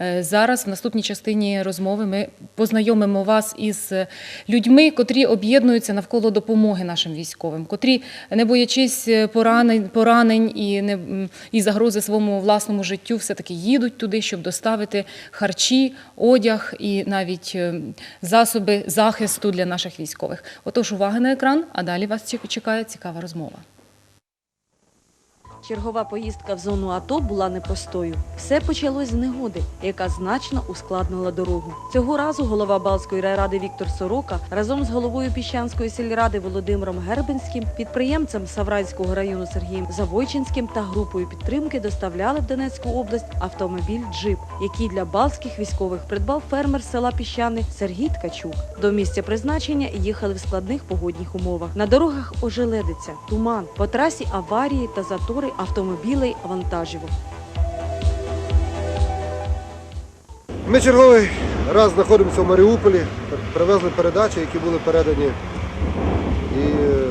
Е, Зараз в наступній частині розмови ми познайомимо вас із людьми, котрі об'єднуються навколо допомоги нашим військовим, котрі, не боячись поранень, поранень і, не, і загрози своєму власному життю, все-таки їдуть туди, щоб доставити харчі, одяг і навіть е, засоби захисту для наших військових. Отож, увага на екран, а далі вас чекає цікава розмова. Чергова поїздка в зону АТО була непростою. Все почалось з негоди, яка значно ускладнила дорогу. Цього разу голова Балтської райради Віктор Сорока разом з головою Піщанської сільради Володимиром Гербинським, підприємцем Саврайського району Сергієм Завойчинським та групою підтримки доставляли в Донецьку область автомобіль Джип, який для балтських військових придбав фермер села Піщани Сергій Ткачук. До місця призначення їхали в складних погодних умовах. На дорогах ожеледиться, туман, по трасі аварії та затори автомобілей вантажівок. Ми черговий раз знаходимося в Маріуполі, привезли передачі, які були передані. І е,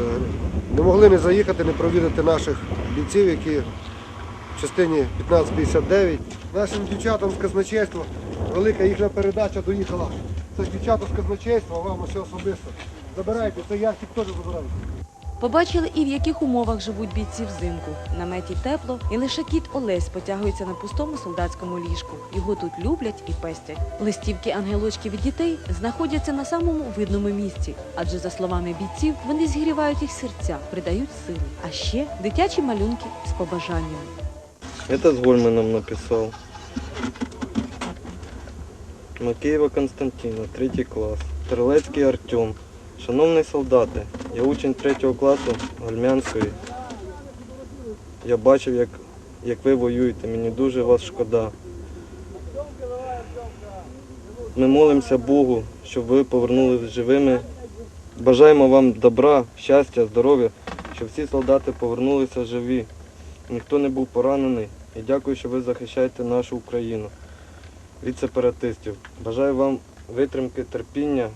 не могли не заїхати, не провідати наших бійців, які в частині 1559. Нашим дівчатам з казначейства велика їхня передача доїхала. Це дівчата з казначейства, вам ось особисто. Забирайте, це ящик теж забирайте. Побачили і в яких умовах живуть бійці взимку. Наметі тепло, і лише кіт Олесь потягується на пустому солдатському ліжку. Його тут люблять і пестять. Листівки ангелочки від дітей знаходяться на самому видному місці, адже за словами бійців, вони зігрівають їх серця, придають сили. А ще дитячі малюнки з побажаннями. Это с Гольманом написал. Макеєва Константина, третій клас. Терлецький Артем. Шановні солдати, я учень третього класу Гольмянської. Я бачив, як, як ви воюєте, мені дуже вас шкода. Ми молимося Богу, щоб ви повернулися живими. Бажаємо вам добра, щастя, здоров'я, щоб всі солдати повернулися живі ніхто не був поранений і дякую, що ви захищаєте нашу Україну від сепаратистів. Бажаю вам витримки, терпіння.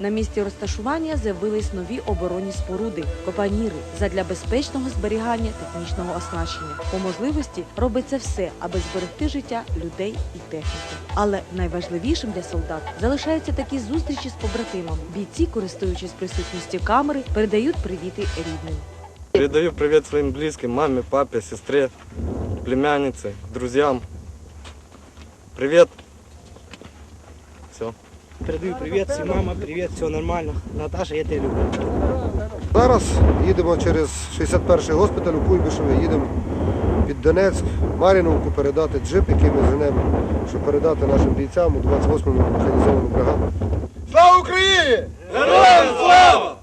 На місці розташування з'явились нові оборонні споруди, копаніри задля безпечного зберігання технічного оснащення. По можливості робиться все, аби зберегти життя людей і техніки. Але найважливішим для солдат залишаються такі зустрічі з побратимами. Бійці, користуючись присутністю камери, передають привіти рідним. Передаю привіт своїм близьким, мамі, папі, сестрі, племянниці, друзям. Привіт. Все. Передаю привет, всем мама, привет, все нормально. Наташа, я тебя люблю. Зараз їдемо через 61-й госпіталь у Куйбишеві, їдемо під Донецьк, Маріновку передати джип, який ми женемо, щоб передати нашим бійцям у 28-му механізовану бригаду. Слава Україні! Героям слава!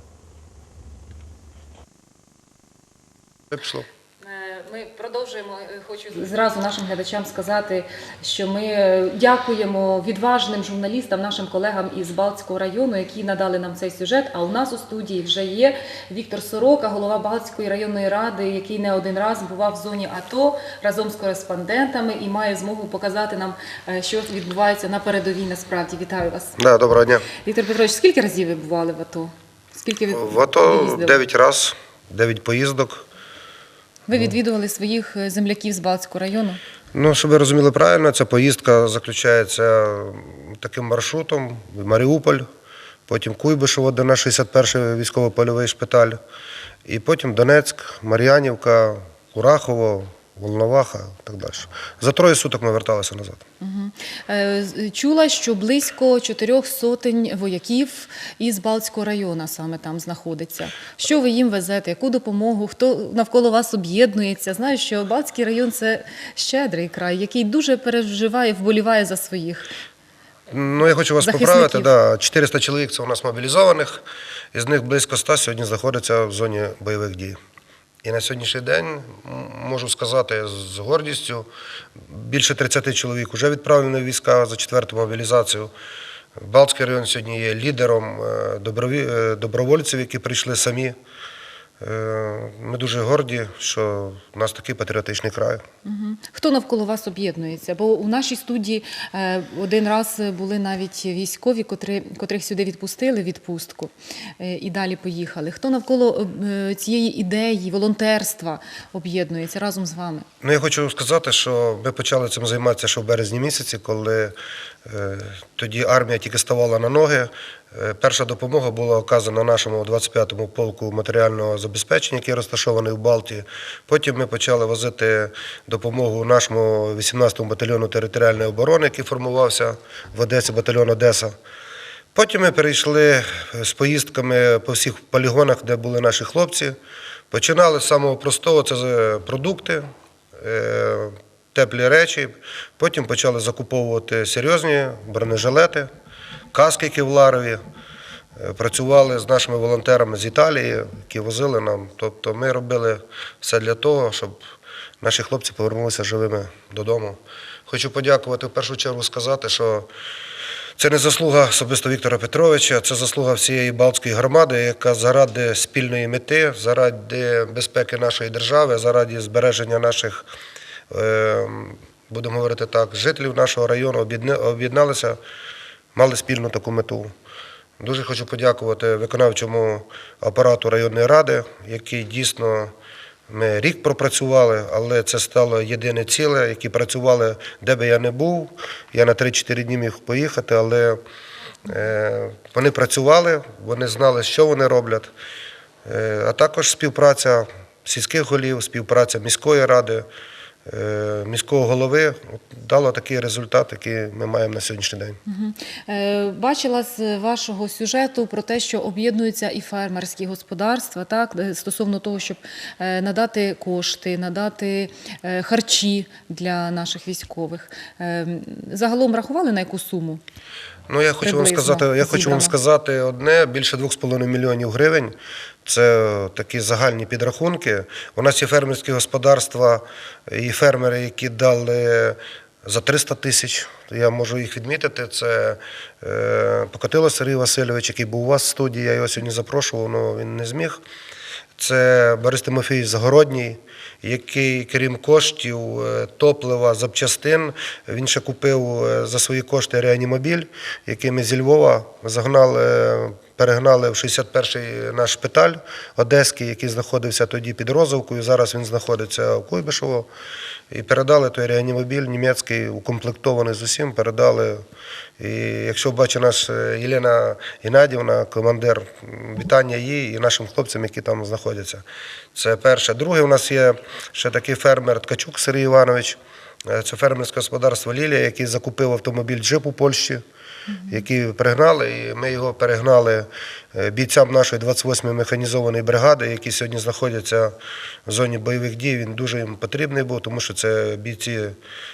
Пішло. Ми продовжуємо. Е, Хочу зразу нашим глядачам сказати, що ми е, дякуємо відважним журналістам, нашим колегам із Балтського району, які надали нам цей сюжет. А у нас у студії вже є Віктор Сорока, голова Балтської районної ради, який не один раз бував в зоні АТО разом з кореспондентами і має змогу показати нам, е, що відбувається на передовій. Насправді вітаю вас, Да, доброго дня. Віктор Петрович. Скільки разів ви бували в АТО? Скільки ви В АТО їздили? 9 разів, 9 поїздок. Ви відвідували своїх е, земляків з Балтського району? Ну, щоб ви розуміли правильно, ця поїздка заключається таким маршрутом: Маріуполь, потім Куйбишево, де наш 61-й військово-польовий шпиталь, і потім Донецьк, Мар'янівка, Курахово, Волноваха і так далі. За троє суток ми верталися назад. З- Чула, що близько чотирьох сотень вояків із Балтського району саме там знаходиться. Що ви їм везете? Яку допомогу? Хто навколо вас об'єднується? Знаю, що Балтський район це щедрий край, який дуже переживає, вболіває за своїх. Ну, я хочу вас поправити. Да, 400 чоловік це у нас мобілізованих, із них близько 100 сьогодні знаходяться в зоні бойових дій. І на сьогоднішній день можу сказати з гордістю, більше 30 чоловік вже відправлено в війська за четверту мобілізацію. Балтський район сьогодні є лідером е, е, добровольців, які прийшли самі Ми дуже горді, що в нас такий патріотичний край. Хто навколо вас об'єднується? Бо у нашій студії е, один раз були навіть військові, котрі, котрих сюди відпустили відпустку е, і далі поїхали. Хто навколо е, цієї ідеї, волонтерства об'єднується разом з вами? Ну, я хочу сказати, що ми почали цим займатися ще в березні місяці, коли е, тоді армія тільки ставала на ноги. Е, перша допомога була оказана нашому 25-му полку матеріального забезпечення, який розташований в Балті. Потім ми почали возити допомогу нашому 18-му батальйону територіальної оборони, який формувався в Одесі, батальйон Одеса. Потім ми перейшли з поїздками по всіх полігонах, де були наші хлопці. Починали з самого простого, це продукти, е, теплі речі. Потім почали закуповувати серйозні бронежилети, каски кевларові. Е, Працювали з нашими волонтерами з Італії, які возили нам. Тобто ми робили все для того, щоб наші хлопці повернулися живими додому. Хочу подякувати в першу чергу сказати, що це не заслуга особисто Віктора Петровича, це заслуга всієї Балтської громади, яка заради спільної мети, заради безпеки нашої держави, заради збереження наших, е, будемо говорити так, жителів нашого району об'єдна- об'єдналися, мали спільну таку мету. Дуже хочу подякувати виконавчому апарату районної ради, який дійсно ми рік пропрацювали, але це стало єдине ціле, які працювали, де би я не був. Я на 3-4 дні міг поїхати, але е, вони працювали, вони знали, що вони роблять. Е, а також співпраця сільських голів, співпраця міської ради, міського голови дало такий результат, який ми маємо на сьогоднішній день. Е, Бачила з вашого сюжету про те, що об'єднуються і фермерські господарства, так е, стосовно того, щоб е, надати кошти, надати е, харчі для наших військових. Е, Загалом рахували на яку суму? Ну, я хочу вам сказати, я хочу вам сказати одне: більше 2,5 мільйонів гривень. Це такі загальні підрахунки. У нас є фермерські господарства і фермери, які дали за 300 тисяч. Я можу їх відмітити. Це е, Покатило Сергій Васильович, який був у вас в студії. Я його сьогодні запрошував, але він не зміг. Це Борис Тимофійович Загородній, який, крім коштів, е, топлива, запчастин, він ще купив е, за свої кошти реанімобіль, який ми зі Львова загнали, перегнали в 61-й наш шпиталь Одеський, який знаходився тоді під Розовкою. Зараз він знаходиться в Куйбишево. І передали той реанімобіль німецький, укомплектований з усім, передали. І якщо бачить наш е, Єлена Геннадівна, командир, вітання їй і нашим хлопцям, які там знаходяться. Це перше. Друге, у нас є ще такий фермер Ткачук Сергій Іванович. Е, Це фермерське господарство Лілія, який закупив автомобіль джип у Польщі, який пригнали, і ми його перегнали е, бійцям нашої 28-ї механізованої бригади, які сьогодні знаходяться в зоні бойових дій. Він дуже їм потрібний був, тому що це бійці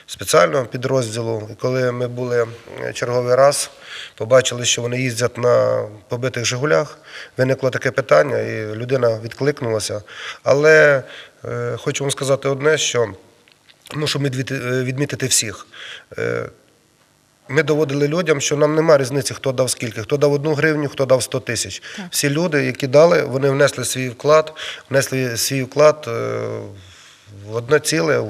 спеціального підрозділу. І коли ми були е, черговий раз, побачили, що вони їздять на побитих Жигулях, виникло таке питання, і людина відкликнулася. Але е, хочу вам сказати одне, що мушу відмітити всіх. Ми доводили людям, що нам немає різниці, хто дав скільки, хто дав одну гривню, хто дав 100 тисяч. Всі люди, які дали, вони внесли свій вклад, внесли свій вклад е, в одне ціле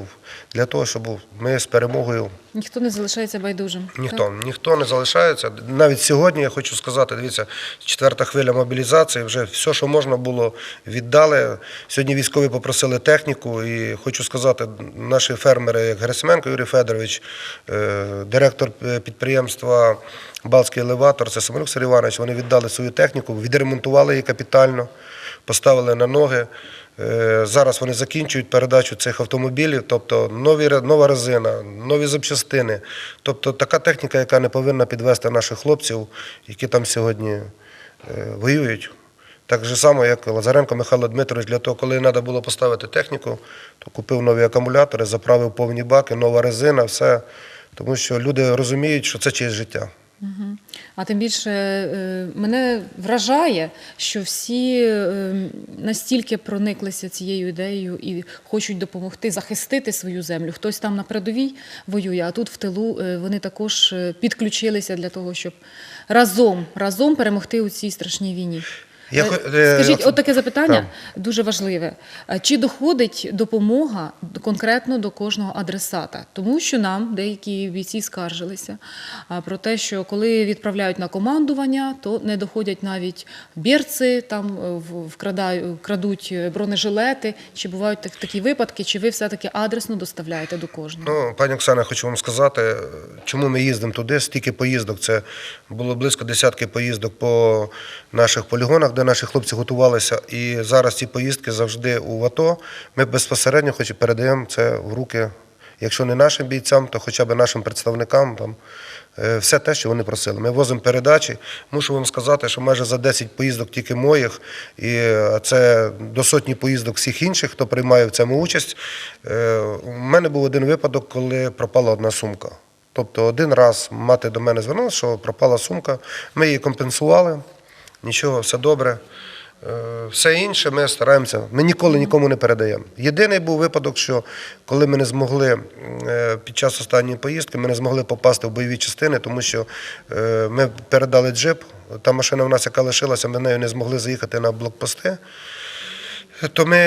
для того, щоб ми з перемогою Ніхто не залишається байдужим. Ніхто, ніхто не залишається. Навіть сьогодні я хочу сказати, дивіться, четверта хвиля мобілізації, вже все, що можна було, віддали. Сьогодні військові попросили техніку, і хочу сказати, наші фермери, як Герасименко Юрій Федорович, е, директор е, підприємства Балтський елеватор, це Самолюк Сергій Іванович, вони віддали свою техніку, відремонтували її капітально, поставили на ноги. Е, Зараз вони закінчують передачу цих автомобілів, тобто нові, нова резина, нові запчастини. Тобто така техніка, яка не повинна підвести наших хлопців, які там сьогодні е, воюють. Так же само, як Лазаренко Михайло Дмитрович, для того, коли треба було поставити техніку, то купив нові акумулятори, заправив повні баки, нова резина, все. Тому що люди розуміють, що це чиєсь життя. А тим більше е, мене вражає, що всі е, настільки прониклися цією ідеєю і хочуть допомогти захистити свою землю. Хтось там на передовій воює, а тут в тилу е, вони також підключилися для того, щоб разом, разом перемогти у цій страшній війні. Я Е, е, Скажіть, от- от таке запитання дуже важливе. Чи доходить допомога конкретно до кожного адресата? Тому що нам деякі бійці скаржилися про те, що коли відправляють на командування, то не доходять навіть берці, там е, вкрадають, крадуть е, бронежилети. Чи бувають так- такі випадки? Чи ви все-таки адресно доставляєте до кожного? Ну, пані Оксана, хочу вам сказати, чому ми їздимо туди. Стільки поїздок. Це було близько десятки поїздок по наших полігонах, де наші хлопці готувалися. І зараз ці поїздки завжди у АТО. Ми безпосередньо хоч і передаємо це в руки, якщо не нашим бійцям, то хоча б нашим представникам. Там, е, все те, що вони просили. Ми возимо передачі. Мушу вам сказати, що майже за 10 поїздок тільки моїх, і е, це до сотні поїздок всіх інших, хто приймає в цьому участь. Е, У мене був один випадок, коли пропала одна сумка. Тобто один раз мати до мене звернулася, що пропала сумка. Ми її компенсували, нічого, все добре. Е, Все інше ми стараємося. Ми ніколи нікому не передаємо. Єдиний був випадок, що коли ми не змогли е, під час останньої поїздки, ми не змогли попасти в бойові частини, тому що е, ми передали джип. Та машина в нас, яка лишилася, ми нею не змогли заїхати на блокпости. То ми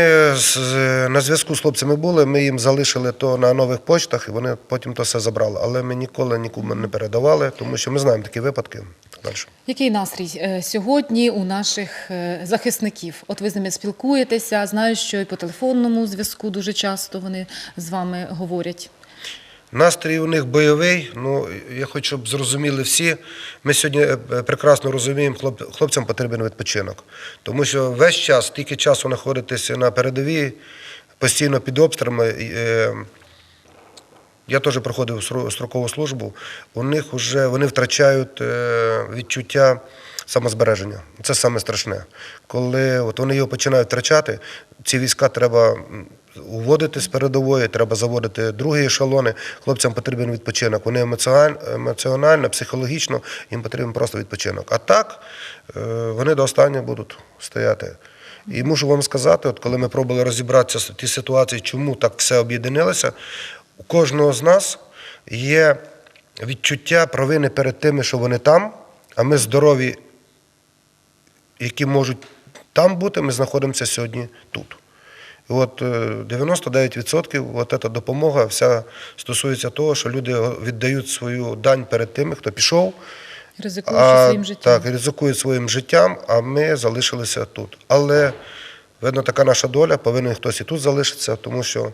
на зв'язку з хлопцями були, ми їм залишили то на нових почтах, і вони потім то все забрали. Але ми ніколи нікому не передавали, тому що ми знаємо такі випадки. Далі. Який настрій е, сьогодні у наших е, захисників? От ви з ними спілкуєтеся. Знаю, що і по телефонному зв'язку дуже часто вони з вами говорять. Настрій у них бойовий. Ну я хочу, щоб зрозуміли всі. Ми сьогодні е, прекрасно розуміємо, хлоп- хлопцям потрібен відпочинок, тому що весь час, стільки часу знаходитися на передовій, постійно під обстрілами. Я теж проходив строкову службу. У них вже вони втрачають е, відчуття самозбереження. Це саме страшне. Коли от вони його починають втрачати, ці війська треба уводити з передової, треба заводити другі ешелони. Хлопцям потрібен відпочинок. Вони емоціонально, психологічно, їм потрібен просто відпочинок. А так е, вони до останнього будуть стояти. І мушу вам сказати, от коли ми пробували розібратися з тій ситуації, чому так все об'єдналося, у кожного з нас є відчуття провини перед тими, що вони там, а ми здорові, які можуть там бути, ми знаходимося сьогодні тут. І от е, 99% от ця допомога вся стосується того, що люди віддають свою дань перед тими, хто пішов, Ризикуючи а, своїм життям. Так, ризикують своїм життям, а ми залишилися тут. Але, видно, така наша доля, повинен хтось і тут залишитися, тому що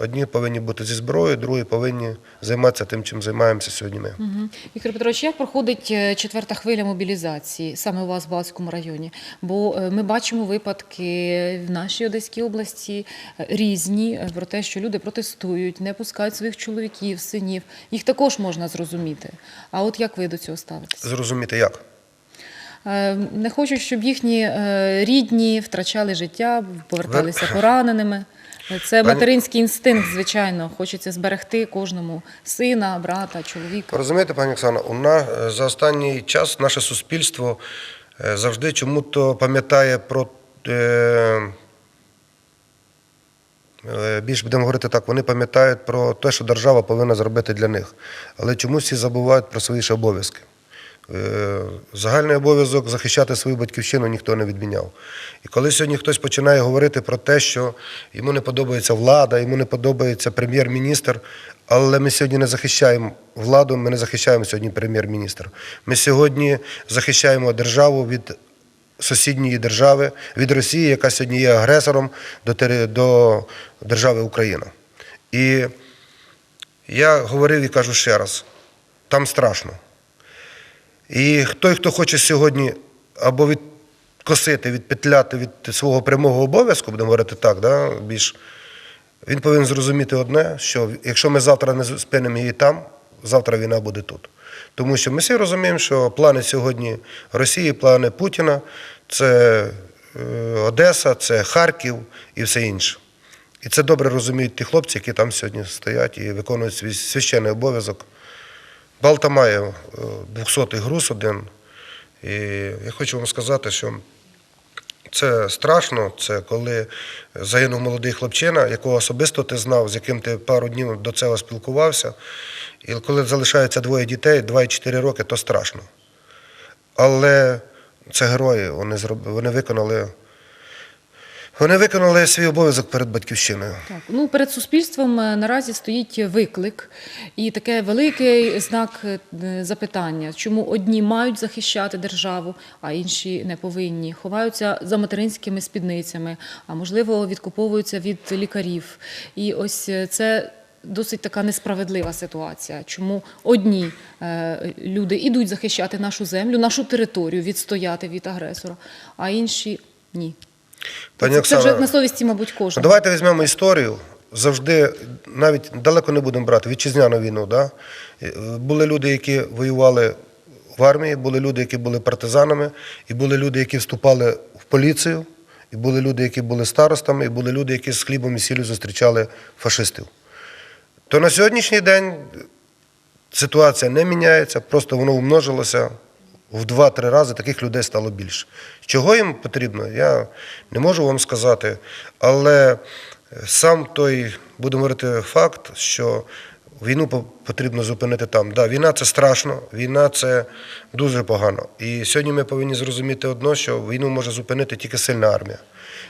одні повинні бути зі зброєю, другі повинні займатися тим, чим займаємося сьогодні ми. Мгм. Віктор Петрович, як проходить е, четверта хвиля мобілізації саме у вас в Балському районі? Бо е, ми бачимо випадки в нашій Одеській області е, різні про те, що люди протестують, не пускають своїх чоловіків, синів. Їх також можна зрозуміти. А от як ви до цього ставитесь? Зрозуміти як? Не хочуть, щоб їхні рідні втрачали життя, поверталися Ви- пораненими. Це материнський інстинкт, звичайно. Хочеться зберегти кожному сина, брата, чоловіка. Розумієте, пані Оксана, у нас за останній час наше суспільство е, завжди чому-то пам'ятає про. е, е, Більш будемо говорити так, вони пам'ятають про те, що держава повинна зробити для них. Але чомусь всі забувають про свої ж обов'язки. Е, Загальний обов'язок захищати свою батьківщину ніхто не відміняв. І коли сьогодні хтось починає говорити про те, що йому не подобається влада, йому не подобається прем'єр-міністр, але ми сьогодні не захищаємо владу, ми не захищаємо сьогодні прем'єр-міністра. Ми сьогодні захищаємо державу від сусідньої держави, від Росії, яка сьогодні є агресором до держави Україна. І я говорив і кажу ще раз: там страшно. І той, хто хоче сьогодні або відкосити, відпетляти від свого прямого обов'язку, будемо говорити так, да, більш, він повинен зрозуміти одне, що якщо ми завтра не спинимо її там, завтра війна буде тут. Тому що ми всі розуміємо, що плани сьогодні Росії, плани Путіна це е, Одеса, це Харків і все інше. І це добре розуміють ті хлопці, які там сьогодні стоять і виконують свій священний обов'язок. Балта має 200-й груз один. І я хочу вам сказати, що це страшно, це коли загинув молодий хлопчина, якого особисто ти знав, з яким ти пару днів до цього спілкувався. І коли залишається двоє дітей, 2 і 4 роки, то страшно. Але це герої. Вони зроб... вони виконали. Вони виконали свій обов'язок перед батьківщиною. Так, ну перед суспільством е, наразі стоїть виклик і таке великий знак е, запитання, чому одні мають захищати державу, а інші не повинні. Ховаються за материнськими спідницями, а можливо відкуповуються від лікарів. І ось е, це. Досить така несправедлива ситуація, чому одні е, люди йдуть захищати нашу землю, нашу територію, відстояти від агресора, а інші ні. Пані це, це вже на совісті, мабуть, кожного. Давайте візьмемо історію. Завжди навіть далеко не будемо брати вітчизняну війну. Да? Були люди, які воювали в армії, були люди, які були партизанами, і були люди, які вступали в поліцію, і були люди, які були старостами, і були люди, які з хлібом і сіллю зустрічали фашистів. То на сьогоднішній день ситуація не міняється, просто воно умножилося в 2-3 рази, таких людей стало більше. Чого їм потрібно, я не можу вам сказати, але сам той, будемо говорити, факт, що війну потрібно зупинити там. Да, війна це страшно, війна це дуже погано. І сьогодні ми повинні зрозуміти одно, що війну може зупинити тільки сильна армія.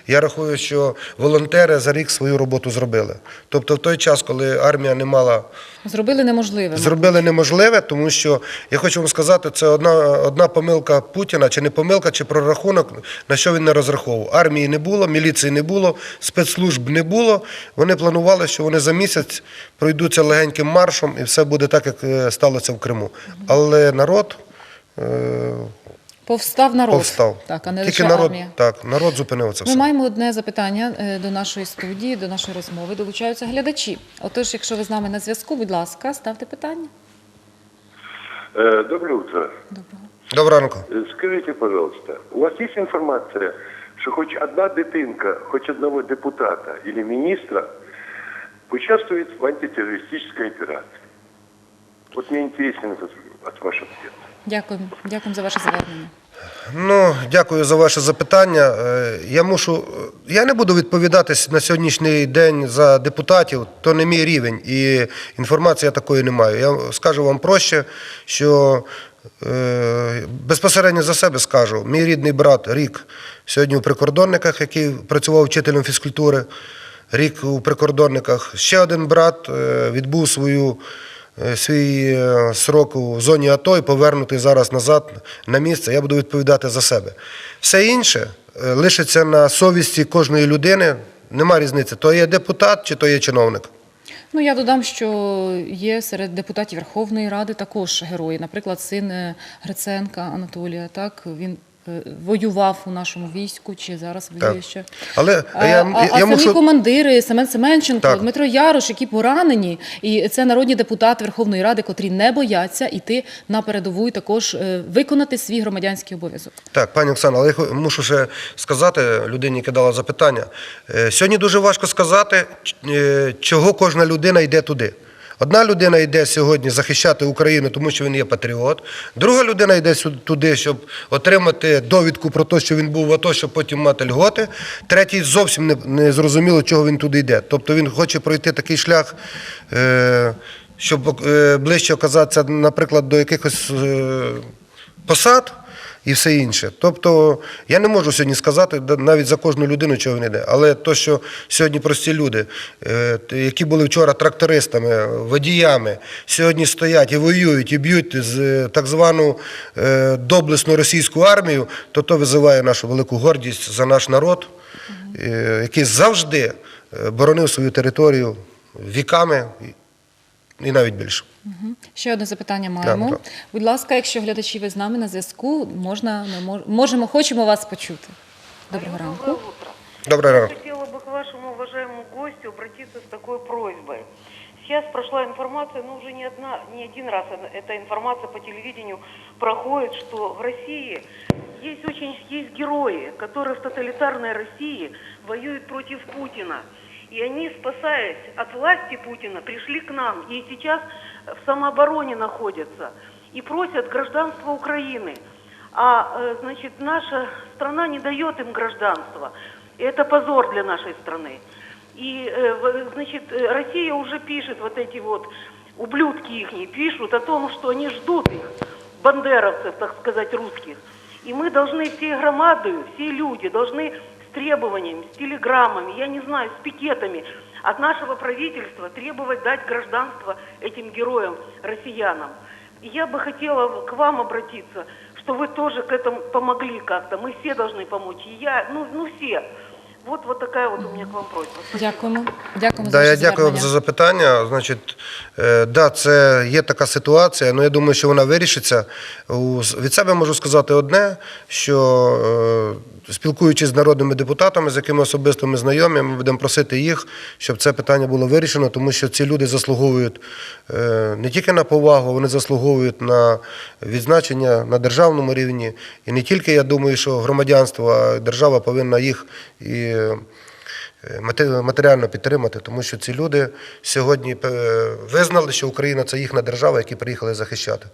Я рахую, що волонтери за рік свою роботу зробили. Тобто, в той час, коли армія не мала Зробили неможливе. Зробили неможливе, тому що я хочу вам сказати, це одна, одна помилка Путіна, чи не помилка, чи прорахунок, на що він не розраховував. Армії не було, міліції не було, спецслужб не було. Вони планували, що вони за місяць пройдуться легеньким маршем і все буде так, як е, сталося в Криму. Але народ е, Повстав народ. повстав. Так, а не Тільки лише народ, армія. так, народ зупинив це Ми все. маємо одне запитання е, до нашої студії, до нашої розмови. Долучаються глядачі. Отож, якщо ви з нами на зв'язку, будь ласка, ставте питання. Э, Доброе утро. Доброго. Доброго ранку. Э, Скажите, пожалуйста, у вас есть информация, что хоть одна дитинка, хоть одного депутата или министра участвует в антитеррористической операции? Вот мне интересен этот, от ваш ответ. Дякую. Дякую за ваше звернення. Ну, дякую за ваше запитання. Е, Я мушу, я не буду відповідати на сьогоднішній день за депутатів, то не мій рівень, і інформації я такої не маю. Я скажу вам проще, що е, безпосередньо за себе скажу. Мій рідний брат рік сьогодні у прикордонниках, який працював вчителем фізкультури, рік у прикордонниках. Ще один брат е, відбув свою е, свій е, срок у зоні АТО і повернутий зараз назад на місце, я буду відповідати за себе. Все інше е, лишиться на совісті кожної людини. Нема різниці, то є депутат чи то є чиновник. Ну я додам, що є серед депутатів Верховної Ради також герої. Наприклад, син е, Гриценка Анатолія. Так він е, воював у нашому війську, чи зараз воює ще. Але А, я, а, я, а самі мушу. командири Семен Семенченко, Так. Дмитро Ярош, які поранені, і це народні депутати Верховної Ради, котрі не бояться йти на передову і також е, виконати свій громадянський обов'язок. Так, пані Оксана, але я мушу ще сказати людині, яка дала запитання. Е, Сьогодні дуже важко сказати, е, чого кожна людина йде туди. Одна людина йде сьогодні захищати Україну, тому що він є патріот. Друга людина йде туди, щоб отримати довідку про те, що він був в АТО, щоб потім мати льготи. Третій зовсім не, не зрозуміло, чого він туди йде. Тобто він хоче пройти такий шлях, е, щоб е, ближче оказатися, наприклад, до якихось е, посад і все інше. Тобто я не можу сьогодні сказати навіть за кожну людину, чого він йде. Але то, що сьогодні прості люди, е, які були вчора трактористами, водіями, сьогодні стоять і воюють, і б'ють з е, так звану е, доблесну російську армію, то то визиває нашу велику гордість за наш народ, який завжди боронив свою територію віками і навіть більше. Ще одне запитання маємо. так. Будь ласка, якщо глядачі ви з нами на зв'язку, можна ми мож- можемо, хочемо вас почути. Доброго ранку. Добрий ранок. Хотела бы к вашему уважаемому гостю обратиться с такой просьбой. Сейчас прошла информация, ну уже не, одна, не один раз она- эта информация по телевидению проходит, что в России есть очень есть герои, которые в тоталитарной России воюют против Путина. И они, спасаясь от власти Путина, пришли к нам и сейчас в самообороне находятся и просят гражданства Украины. А, э, значит, наша страна не дает им гражданства. И это позор для нашей страны. И, э, в- значит, э, Россия уже пишет, вот эти вот ублюдки их пишут о том, что они ждут их, бандеровцев, так сказать, русских. И мы должны всей громадою, все люди должны с требованиями, с телеграммами, я не знаю, с пикетами от нашего правительства требовать дать гражданство этим героям, россиянам. И я бы хотела к вам обратиться, что вы тоже к этому помогли как-то. Мы все должны помочь. И я, ну, ну все. Вот, вот такая вот у меня к вам просьба. Спасибо. Дякуємо. Дякуємо Да, за я ваше дякую вам звернення. за запитання. Значить, е, да, це є така ситуація, але я думаю, що вона вирішиться. У- Від себе можу сказати одне, що е, спілкуючись з народними депутатами, з якими особисто ми знайомі, ми будемо просити їх, щоб це питання було вирішено, тому що ці люди заслуговують е, не тільки на повагу, вони заслуговують на відзначення на державному рівні. І не тільки я думаю, що громадянство, а держава повинна їх і. Е, матеріально підтримати, тому що ці люди сьогодні е, визнали, що Україна це їхня держава, які приїхали захищати.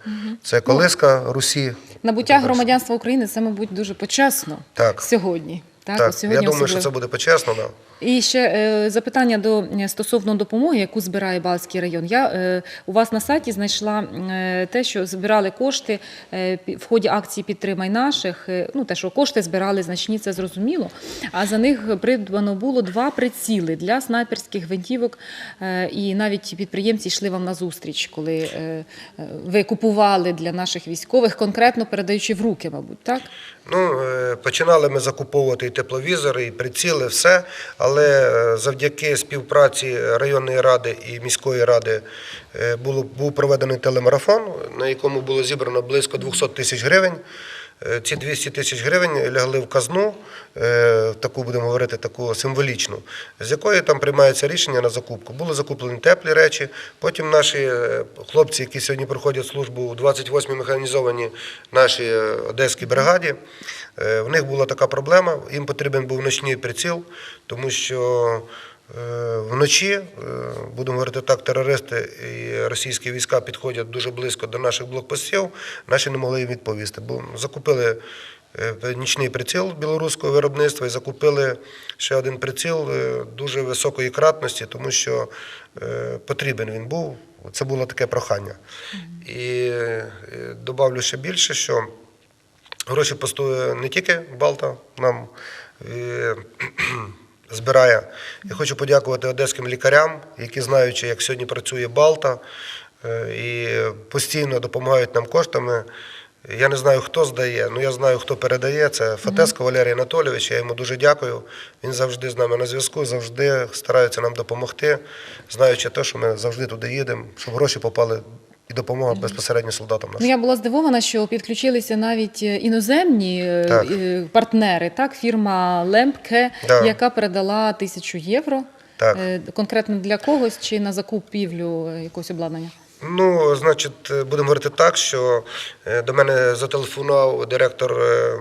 Це колиска Русі. Набуття громадянства України це, мабуть, дуже почесно Так. сьогодні. Так, Так, сьогодні я думаю, що це буде почесно. Да. І ще е, запитання до е, стосовно допомоги, яку збирає Балтський район. Я е, у вас на сайті знайшла е, те, що збирали кошти е, в ході акції Підтримай наших. Е, ну те, що кошти збирали значні, це зрозуміло. А за них придбано було два приціли для снайперських гвинтівок. Е, і навіть підприємці йшли вам на зустріч, коли е, е, ви купували для наших військових, конкретно передаючи в руки, мабуть, так? Ну, е, починали ми закуповувати і тепловізори, і приціли, все. Але е, завдяки співпраці районної ради і міської ради е, було, був проведений телемарафон, на якому було зібрано близько 200 тисяч гривень. Е, Ці 200 тисяч гривень лягли в казну, е, таку будемо говорити, таку символічну, з якої там приймається рішення на закупку. Були закуплені теплі речі. Потім наші е, хлопці, які сьогодні проходять службу у 28-й механізованій нашій одеській бригаді, в них була така проблема. Їм потрібен був ночний приціл, тому що вночі, е, будемо говорити так, терористи і російські війська підходять дуже близько до наших блокпостів, наші не могли їм відповісти. Бо закупили е, нічний приціл білоруського виробництва і закупили ще один приціл е, дуже високої кратності, тому що е, потрібен він був. Це було таке прохання. І е, добавлю ще більше, що гроші постує не тільки Балта нам е, збирає. Я хочу подякувати одеським лікарям, які знаючи, як сьогодні працює Балта, е, і постійно допомагають нам коштами. Я не знаю, хто здає, але я знаю, хто передає. Це Фатеско Валерій Анатолійович. Я йому дуже дякую. Він завжди з нами на зв'язку, завжди старається нам допомогти, знаючи те, що ми завжди туди їдемо, щоб гроші попали і допомога безпосередньо солдатам Ну, нашим. я була здивована, що підключилися навіть іноземні е, Так. е, партнери, так, фірма Лемпке, Да. яка передала тисячу євро. Так. Е, Конкретно для когось чи на закупівлю е, якогось обладнання? Ну, значить, е, будемо говорити так, що е, до мене зателефонував директор е,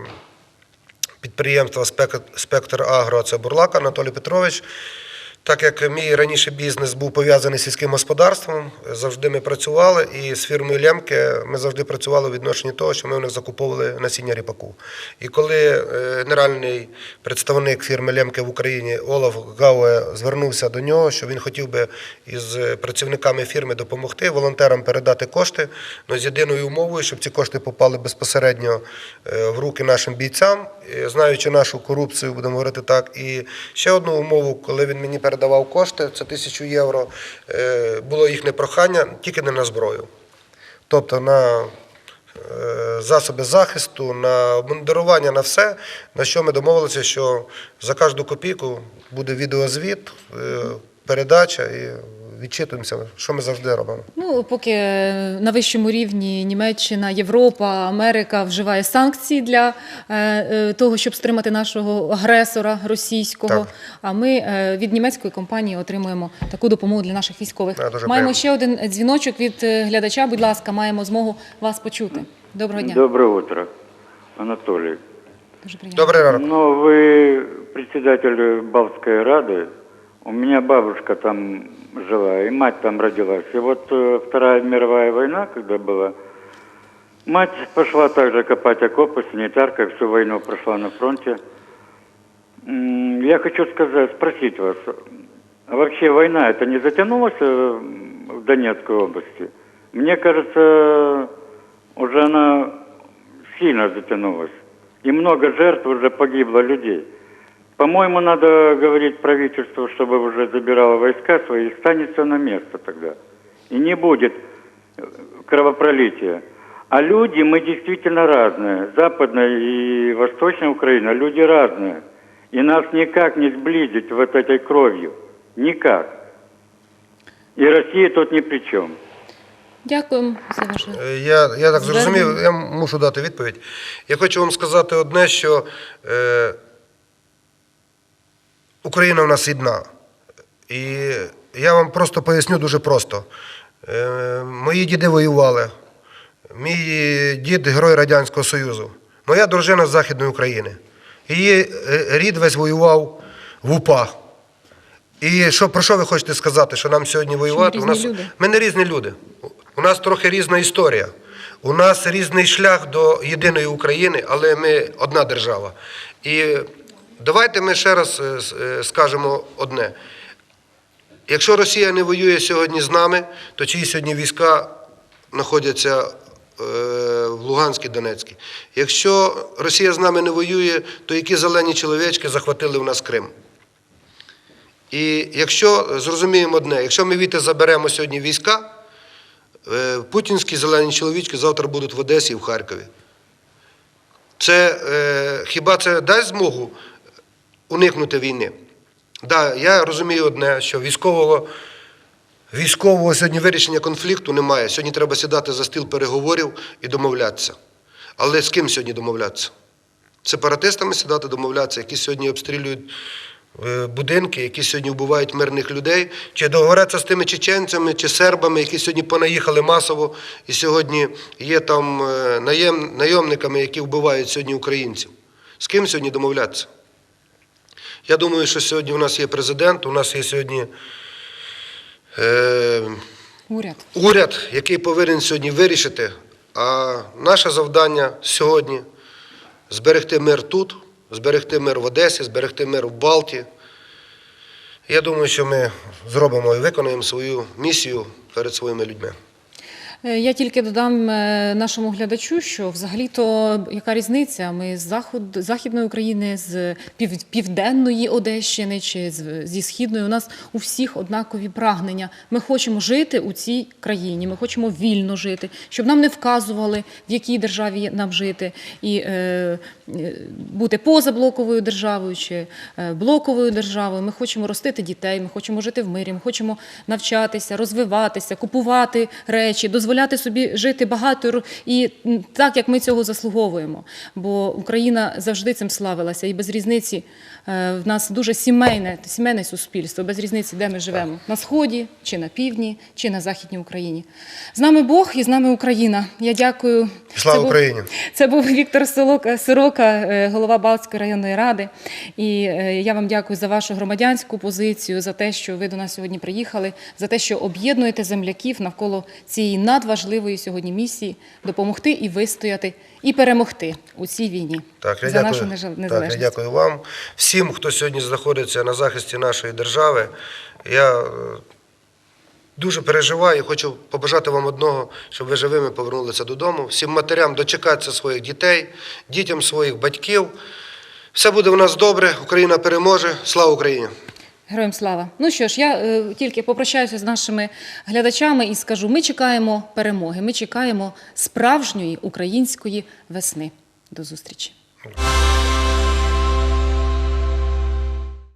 підприємства «Спек- Спектр Агро, це Бурлак Анатолій Петрович. Так як мій раніше бізнес був пов'язаний з сільським господарством, завжди ми працювали, і з фірмою Лемке ми завжди працювали у відношенні того, що ми у них закуповували насіння ріпаку. І коли е, генеральний представник фірми Лемке в Україні Олаф Гауе звернувся до нього, що він хотів би із працівниками фірми допомогти, волонтерам передати кошти, але з єдиною умовою, щоб ці кошти попали безпосередньо е, в руки нашим бійцям, знаючи нашу корупцію, будемо говорити так. І ще одну умову, коли він мені передавав кошти, це тисячу євро, е, було їхнє прохання тільки не на зброю. Тобто на е, засоби захисту, на обмундирування, на все, на що ми домовилися, що за кожну копійку буде відеозвіт, е, передача і відчитуємося, що ми завжди робимо. Ну, поки е, на вищому рівні Німеччина, Європа, Америка вживає санкції для е, е, того, щоб стримати нашого агресора російського. Так. А ми е, від німецької компанії отримуємо таку допомогу для наших військових. Да, дуже маємо приємно. ще один дзвіночок від глядача. Будь ласка, маємо змогу вас почути. Доброго дня. Доброе утро, Анатолий. Дуже приємно. Добрий ранок. Ну, вы председатель Балтской Рады. У меня бабушка там жила, и мать там родилась. И вот э, Вторая мировая война, когда была, мать пошла также копать окопы, санитарка, всю войну прошла на фронте. Я хочу сказать, спросить вас, а вообще война это не затянулась э, в Донецкой области? Мне кажется, уже она сильно затянулась. И много жертв уже погибло людей. По-моему, надо говорить правительству, чтобы уже забирало войска свои, и станет все на место тогда. И не будет э, кровопролития. А люди, мы действительно разные. Западная и восточная Украина, люди разные. И нас никак не сблизить вот этой кровью. Никак. И Россия тут ни при чем. Дякуємо за ваше. Е, Я, я так Звернення. зрозумів, я мушу дати відповідь. Я хочу вам сказати одне, що е, Україна в нас одна. І я вам просто поясню дуже просто. Е, мої діди воювали. Мій дід герой Радянського Союзу. Моя дружина з Західної України. Її е, рід весь воював в УПА. І що, про що ви хочете сказати, що нам сьогодні воювати? різні У нас, люди. ми не різні люди. У нас трохи різна історія. У нас різний шлях до єдиної України, але ми одна держава. І давайте ми ще раз е, е, скажемо одне. Якщо Росія не воює сьогодні з нами, то чиї сьогодні війська знаходяться е, в Луганській, Донецькій. Якщо Росія з нами не воює, то які зелені чоловічки захватили в нас Крим? І якщо зрозуміємо одне, якщо ми віти заберемо сьогодні війська, путінські зелені чоловічки завтра будуть в Одесі і в Харкові. Це хіба це дасть змогу уникнути війни? Да, я розумію одне, що військового, військового сьогодні вирішення конфлікту немає. Сьогодні треба сідати за стіл переговорів і домовлятися. Але з ким сьогодні домовлятися? Сепаратистами сідати домовлятися, які сьогодні обстрілюють е, будинки, які сьогодні вбивають мирних людей, чи договоритися з тими чеченцями чи сербами, які сьогодні понаїхали масово і сьогодні є там е, наєм, найомниками, які вбивають сьогодні українців. З ким сьогодні домовлятися? Я думаю, що сьогодні у нас є президент, у нас є сьогодні е, Уряд. уряд, який повинен сьогодні вирішити. А наше завдання сьогодні зберегти мир тут, зберегти мир в Одесі, зберегти мир в Балті. Я думаю, що ми зробимо і виконаємо свою місію перед своїми людьми. Е, Я тільки додам е, нашому глядачу, що взагалі-то яка різниця? Ми з заход, західної України, з пів, південної Одещини чи зі східної. У нас у всіх однакові прагнення. Ми хочемо жити у цій країні. Ми хочемо вільно жити, щоб нам не вказували, в якій державі нам жити, і е, е, бути поза блоковою державою чи блоковою державою. Ми хочемо ростити дітей, ми хочемо жити в мирі, ми хочемо навчатися, розвиватися, купувати речі, дозволяти собі жити багато і так, як ми цього заслуговуємо. Бо Україна завжди цим славилася, і без різниці в нас дуже сімейне, сімейне суспільство, без різниці, де ми живемо на сході, чи на півдні, чи на західній Україні. З нами Бог і з нами Україна. Я дякую. Слава Це був- це був Віктор Сорока, е, голова Балтської районної ради. І е, я вам дякую за вашу громадянську позицію, за те, що ви до нас сьогодні приїхали, за те, що об'єднуєте земляків навколо цієї надважливої сьогодні місії допомогти і вистояти, і перемогти у цій війні Так, я за дякую. нашу нежа- Так, я дякую вам, всім, хто сьогодні знаходиться на захисті нашої держави. Я е, дуже переживаю і хочу побажати вам одного, щоб ви живими повернулися додому. Всім матерям дочекатися своїх дітей, дітям своїх батьків. Все буде у нас добре, Україна переможе. Слава Україні! Героям слава. Ну що ж, я е, тільки попрощаюся з нашими глядачами і скажу: ми чекаємо перемоги, ми чекаємо справжньої української весни. До зустрічі.